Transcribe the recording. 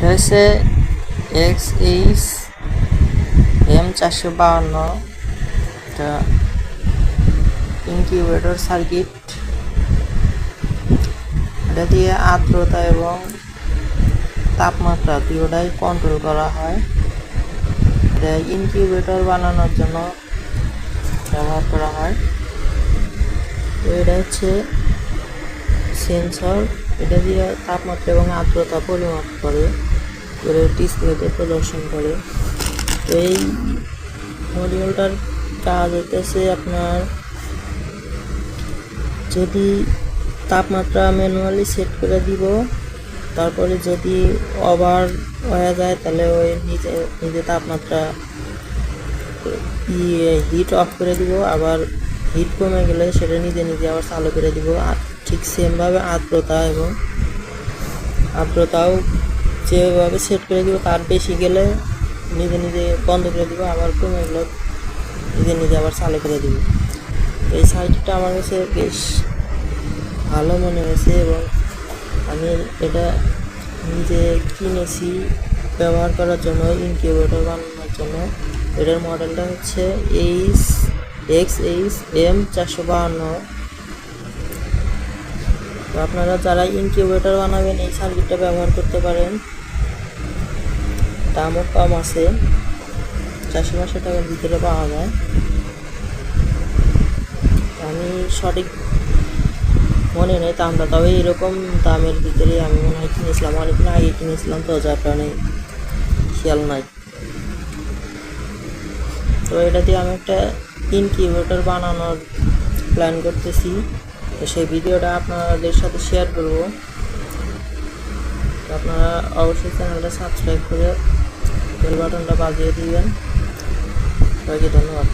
হচ্ছে x H M চারশো বাহান্ন, এটা ইনকিউবেটর সার্কিট। এটা দিয়ে আর্দ্রতা এবং তাপমাত্রা দুটোটাই কন্ট্রোল করা হয়। এটা ইনকিউবেটর বানানোর জন্য ব্যবহার করা হয়। তো এটা হচ্ছে সেন্সর এটা দিয়ে তাপমাত্রা এবং আর্দ্রতা পরিমাপ করে করে ডিসপ্লেতে প্রদর্শন করে। তো এই মডিউলটার কাজ হইতেছে আপনার, যদি তাপমাত্রা ম্যানুয়ালি সেট করে দিব, তারপরে যদি ওভার হয়ে যায়, তাহলে ওই নিজে নিজে তাপমাত্রা হিট অফ করে দিব, আবার হিট কমে গেলে সেটা নিজে নিজে আবার চালু করে দিব। আর ঠিক সেমভাবে আর্দ্রতা এবং আর্দ্রতাও যেভাবে সেট করে দিব, তার বেশি গেলে নিজে নিজে বন্ধ করে দিব, আবার কমে গেলে নিজে নিজে আবার চালু করে দিব। এই সাইটটা আমার কাছে বেশ ভালো মনে হয়েছে এবং আমি এটা নিজে কিনেছি ব্যবহার করার জন্য ইনকিউবেটর বানানোর জন্য। এটার মডেলটা হচ্ছে এইচ এক্স এইচ এম চারশো বাহান্ন। তো আপনারা যারা ইনকিউবেটর বানাবেন, এই সার্কিটটা ব্যবহার করতে পারেন। দামও কম আছে। চারশো পাঁচশো টাকার ভিতরে পাওয়া যায়। আমি সঠিক মনে নেই দামটা, তবে এরকম দামের ভিতরে আমি মনে হয় কিনেছিলাম। অনেকদিন আগে কিনেছিলাম তো, যার কারণে খেয়াল নাই। তো এটা দিয়ে আমি একটা ইনকিউবেটর বানানোর প্ল্যান করতেছি। তো সেই ভিডিওটা আপনাদের সাথে শেয়ার করব। আপনারা অবশ্যই চ্যানেলটা সাবস্ক্রাইব করে বেল বাটনটা বাজিয়ে দিবেন। সবাইকে ধন্যবাদ।